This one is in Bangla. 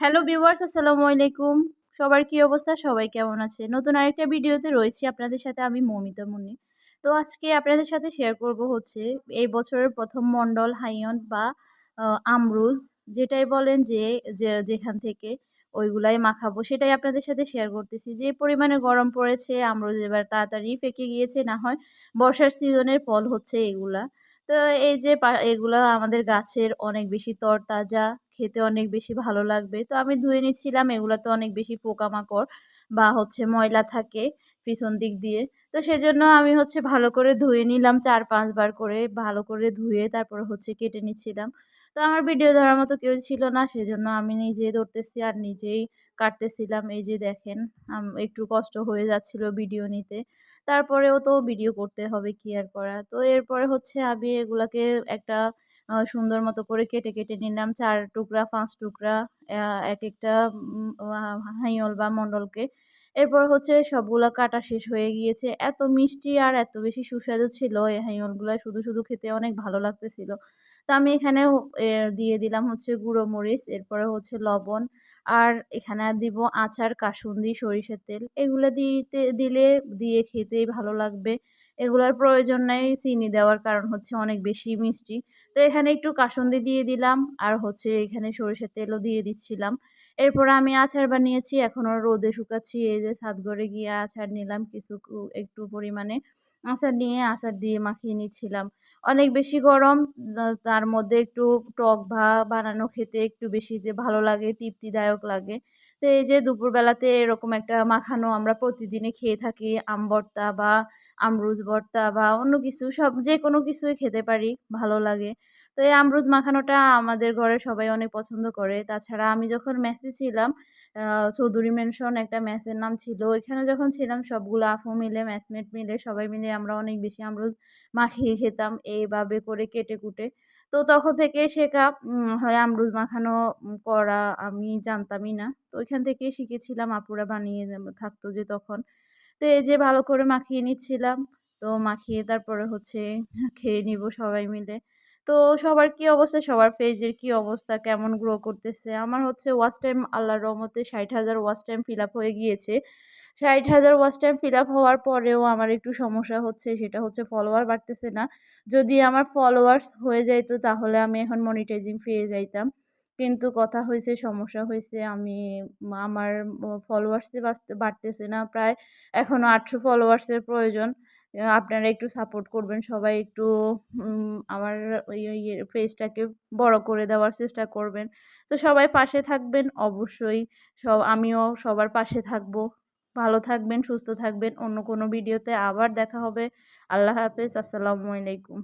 হ্যালো ভিউয়ার্স আসসালামু আলাইকুম। সবার কি অবস্থা? সবাই কেমন আছে? নতুন আরেকটা ভিডিওতে রয়েছি আপনাদের সাথে আমি মৌমিতা মুনি তো আজকে আপনাদের সাথে শেয়ার করব হচ্ছে এই বছরের প্রথম মন্ডল হাইয়ন বা আমরুজ, যেটাই বলেন যে যেখান থেকে ওইগুলাই মাখাবো, সেটাই আপনাদের সাথে শেয়ার করতেছি। যে পরিমাণে গরম পড়েছে, আমরুজ এবার তাড়াতাড়ি পেকে গিয়েছে, না হয় বর্ষার সিজনের ফল হচ্ছে এগুলা। তো এই যে এগুলো আমাদের গাছের অনেক বেশি তরতাজা, খেতে অনেক বেশি ভালো লাগবে। তো আমি ধুয়ে নিচ্ছিলাম, এগুলাতে অনেক বেশি পোকামাকড় বা হচ্ছে ময়লা থাকে পিছন দিক দিয়ে। তো সেজন্য আমি হচ্ছে ভালো করে ধুয়ে নিলাম, চার পাঁচবার করে ভালো করে ধুয়ে তারপরে হচ্ছে কেটে নিচ্ছিলাম। তো আমার ভিডিও ধরার মতো কেউ ছিল না, সেজন্য আমি নিজে ধরতেছি আর নিজেই কাটতেছিলাম। এই যে দেখেন একটু কষ্ট হয়ে যাচ্ছিল ভিডিও নিতে। তারপরেও তো ভিডিও করতে হবে, কি আর করা তো এরপরে হচ্ছে আমি এগুলাকে একটা সুন্দর মতো করে কেটে কেটে নিলাম। চার টুকরা, পাঁচ টুকরা এক একটা হাইয়ল বা মণ্ডলকে এরপর হচ্ছে সবগুলা কাটা শেষ হয়ে গিয়েছে। এত মিষ্টি আর এত বেশি সুস্বাদু ছিল, এই হাইয়লগুলো শুধু শুধু খেতে অনেক ভালো লাগতেছিল। তো আমি এখানে দিয়ে দিলাম হচ্ছে গুঁড়ো মরিচ, এরপরে হচ্ছে লবণ, আর এখানে দিব আচার, কাসুন্দি, সরিষার তেল। এগুলো দিতে, দিলে, দিয়ে খেতেই ভালো লাগবে। এগুলোর প্রয়োজন নেই চিনি দেওয়ার কারণ হচ্ছে অনেক বেশি মিষ্টি। তো এখানে একটু কাসুন্দি দিয়ে দিলাম, আর হচ্ছে এখানে সরিষার তেলও দিয়ে দিচ্ছিলাম। এরপর আমি আচার বানিয়েছি, এখনও রোদে শুকাচ্ছি, এই যে ছাদ ঘরে গিয়ে আচার নিলাম কিছু একটু পরিমাণে। আচার নিয়ে আচার দিয়ে মাখিয়ে নিচ্ছিলাম। অনেক বেশি গরম তার মধ্যে একটু টক ভা বানানো খেতে একটু বেশি যে ভালো লাগে, তৃপ্তিদায়ক লাগে। তো এই যে দুপুরবেলাতে এরকম একটা মাখানো আমরা প্রতিদিনে খেয়ে থাকি, আম ভর্তা বা আমরুজ ভর্তা বা অন্য কিছু, সব যে কোনো কিছুই খেতে পারি, ভালো লাগে। তো এই আমরুজ মাখানোটা আমাদের ঘরে সবাই অনেক পছন্দ করে। তাছাড়া আমি যখন মেসে ছিলাম চৌধুরী মেনশন একটা মেসের নাম ছিল। ওইখানে যখন ছিলাম, সবগুলো আফু মিলে ম্যাচমেট মিলে, সবাই মিলে আমরা অনেক বেশি আমরুজ মাখিয়ে খেতাম এইভাবে করে কেটে কুটে। তো তখন থেকে শেখা হয় আমরুজ মাখানো করা আমি জানতামই না। তো ওইখান থেকে শিখেছিলাম, আপুরা বানিয়ে থাকতো যে তখন। তো এই যে ভালো করে মাখিয়ে নিচ্ছিলাম। তো মাখিয়ে তারপরে হচ্ছে খেয়ে নিব সবাই মিলে। তো সবার কি অবস্থা? সবার পেজের কি অবস্থা? কেমন গ্রো করতেছে? আমার হচ্ছে ওয়াচ টাইম আল্লাহর রহমতে ষাট হাজার ওয়াচ টাইম ফিল আপ হয়ে গিয়েছে। ষাট হাজার ওয়াচ টাইম ফিল আপ হওয়ার পরেও আমার একটু সমস্যা হচ্ছে, সেটা হচ্ছে ফলোয়ার বাড়তেছে না। যদি আমার ফলোয়ার্স হয়ে যাইতো তাহলে আমি এখন মনিটাইজিং পেয়ে যাইতাম। কিন্তু কথা হয়েছে সমস্যা হয়েছে আমি, আমার ফলোয়ার্সে বাড়তেছে না। প্রায় এখনও আটশো ফলোয়ার্সের প্রয়োজন। আপনারা একটু সাপোর্ট করবেন, সবাই একটু আমার ওই ওই পেজটাকে বড় করে দেওয়ার চেষ্টা করবেন। তো সবাই পাশে থাকবেন অবশ্যই। সব, আমিও সবার পাশে থাকব। ভালো থাকবেন, সুস্থ থাকবেন। অন্য কোনো ভিডিওতে আবার দেখা হবে। আল্লাহ হাফেজ, আসসালামু আলাইকুম।